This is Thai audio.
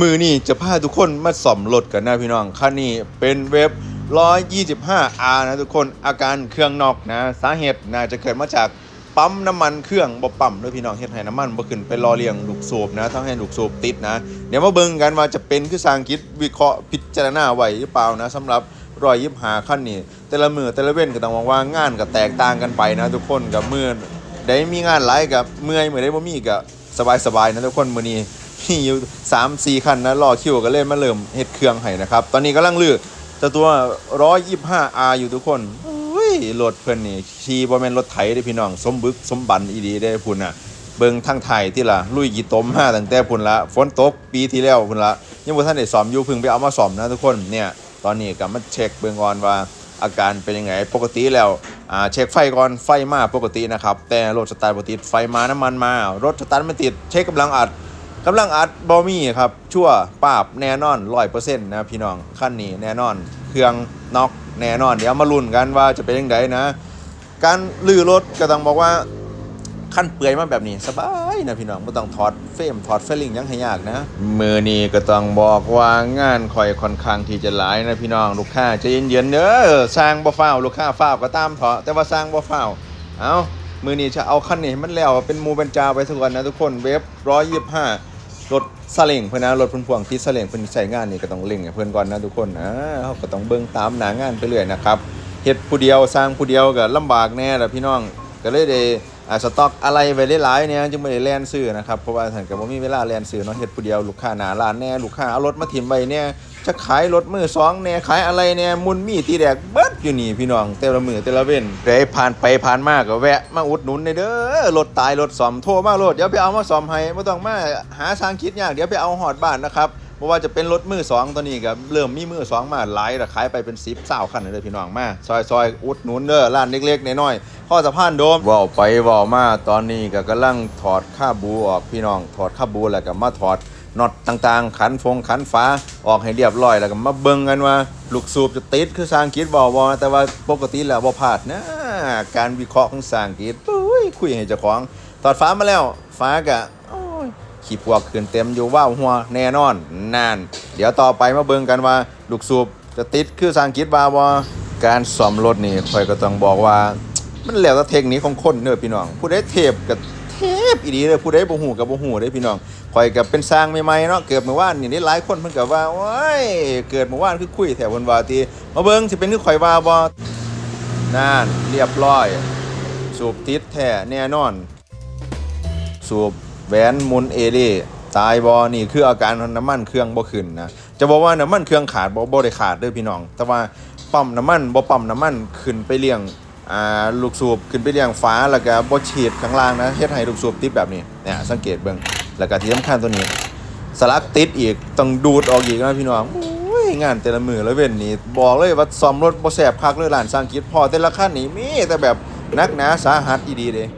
มือนี่จะพาทุกคนมาส่อมรถกันนะพี่น้องคันนี้เป็นเว็บ 125R นะทุกคนอาการเครื่องนอกนะ สาเหตุน่าจะเกิดมาจากปั๊มน้ำมันเครื่องบ่ปั๊มด้วยพี่น้องเฮ็ดให้น้ำมันบ่ขึ้นไปรอเลี้ยงลูกสูบนะทำให้ลูกสูบติดนะ เดี๋ยวมาเบิ่งกันว่าจะเป็นคือสร้างคิดวิเคราะห์พิจารณาไวหรือเปล่านะสำหรับรอยยิบหาขั้นนี้แต่ละมือแต่ละเว้นก็ต้องมองว่างานก็แตกต่างกันไปนะทุกคนกับมือได้มีงานหลายกับเมื่อยมือได้บ่มีก็สบายๆนะทุกคนมื้อนี้ มีอยู่3 4คันนะรอคิวก็เลยมาเริ่มเฮ็ดเครื่องให้นะครับ ตอนนี้กำลังลือจ้าตัว 125R อยู่ทุกคนอุ้ยรถเพิ่อนนี่ขี่บ่แม่นรถไถเด้พี่น้อง สมบึกสมบันอีดีได้พุ่นน่ะเบิ่งทางไทยที่ล่ะลุยกี่ต้มมาตั้งแต่พุ่นละฝนตกปีที่แล้วพุ่นละยังบ่ทันได้ซ่อมอยู่พิ่งไปเอามาซ่อมนะทุกคนเนี่ยตอนนี้ก็มาเช็คเบิ่งก่อนว่าอาการเป็นยังไงปกติแล้วอ่าเช็คไฟก่อนไฟมาปกตินะครับแต่รถสตาร์ทบ่ติไฟมาน้ำมันมารถสตาร์ทไม่ติดเช็คกำลังอัด กำลังอัดบอมี่ครับ ชั่วปราบแน่นอนร้อยเปอร์เซ็นต์นะพี่น้องขั้นนี้แน่นอน เครื่องน็อกแน่นอน เดี๋ยวมาลุ้นกันว่าจะเป็นยังไงนะ การลื้อรถก็ต้องบอกว่าขั้นเปื่อยมาแบบนี้สบายนะพี่น้องไม่ต้องถอดเฟรมถอดเฟลลิงยังให้ยากนะมือนี้ก็ต้องบอกว่างานคอยค่อนข้างที่จะหลายนะพี่น้องลูกค้าจะเย็นๆเด้อสร้างบ่ฟ้าวลูกค้าฟ้าวก็ตามเถอะแต่ว่าสร้างบ่ฟ้าวเอามือนี้จะเอาคันนี้มันแล้วเป็นมูเป็นจาไปสักวันนะทุกคนเวฟร้อยยี่สิบห้า รถสเล่งเพื่อนนะรถเพุ่นพวงที่สเล่งเพื่อนใช้งานนี่ก็ต้องเล่งเพื่อนก่อนนะทุกคนอ่าเขาก็ต้องเบิ่งตามหนางานไปเรื่อยนะครับเฮ็ดผู้เดียวสร้างผู้เดียวก็ลำบากแน่แหละพี่น้องก็เลยได้อ่าสต็อกอะไรไว้หลายๆเนี่ยจึงไม่ได้แล่นซื้อนะครับเพราะว่าท่านก็บ่มีเวลาแล่นซื้อเนาะเฮ็ดผู้เดียวลูกค้าหนาร้านแน่ลูกค้าเอารถมาถิ่มไว้เนี่ย จะขายรถมือสองแน่ขายอะไรเนี่ยมุนมีตีแดกเบิดอยู่นี่พี่น้องแต่ละมือแต่ละเว้นได้ผ่านไปผ่านมาก็แวะมาอุดหนุนในเด้อรถตายรถซ่อมโทรมารถเดี๋ยวไปเอามาซ่อมให้บ่ต้องมาหาทางคิดยากเดี๋ยวไปเอาฮอดบ้านนะครับเพราะว่าจะเป็นรถมือสองตัวนี้ก็เริ่มมีมือสองมาหลายแล้วขายไปเป็น10 20คันเลยพี่น้องมาซอยๆอุดหนุนเด้อร้านเล็กๆน้อยๆข้อสะพานโดมว้าไปว้ามาตอนนี้ก็กำลังถอดค่าบูออกพี่น้องถอดค่าบูแล้วก็มาถอด น็อตต่างๆ ขันฟงขันฟ้าออกให้เรียบร้อยแล้วก็มาเบิ่งกันว่าลูกสูบจะติดคือสร้างคิดบ่บ่แต่ว่าปกติแล้วบ่พลาดนะการวิเคราะห์ของสร้างคิดปุ้ยคุยให้เจ้าของถอดฟ้ามาแล้ว ฟ้าก็ขี้พวกขึ้นเต็มอยู่ว่าหัวแน่นอนนานเดี๋ยวต่อไปมาเบิ่งกันว่าลูกสูบจะติดคือสร้างคิดบ่บ่การซ่อมรถนี่ข่อยก็ต้องบอกว่า มันแล้วแต่เทคนิคของคนเด้อพี่น้องผู้ใดเทพกับเทพอีดีเด้อผู้ใดบ่ฮู้กับบ่ฮู้เด้พี่น้อง ข่อยก็เป็นสร้างใหม่ๆเนาะเกิดเมื่อวานนี่ได้หลายคนเพิ่นก็ว่าโอ้ยเกิดเมื่อวานคือคุยแถวเพิ่นวาติมาเบิ่งสิเป็นคือข่อยว่าบ่นั่นเรียบร้อย สูบติดแท้แน่นอน สูบแหวนมุนเอเล่ตายบอนี่คืออาการน้ำมันเครื่องบ่ขึ้นนะจะบอกว่าน้ำมันเครื่องขาดบ่บ่ได้ขาดเด้อพี่น้อง แต่ว่าปั๊มน้ำมันบ่ปั๊มน้ำมันขึ้นไปเลี้ยงอ่าลูกสูบขึ้นไปเลี้ยงฟ้าแล้วก็บ่ฉีดข้างล่างนะเฮ็ดให้ลูกสูบติดแบบนี้เนี่ยสังเกตเบิ่ง แล้วก็ที่สำคัญตัวนี้ สลักติดอีกต้องดูดออกอีกนะพี่น้องงานแต่ละมือแล้วเว้นนี่บอกเลยว่าซ้อมรถบ่แสบคักเลยหลานสร้างคิดพอแต่ละคันนี่มีแต่แบบนักหนาสาหัสอีดีเลย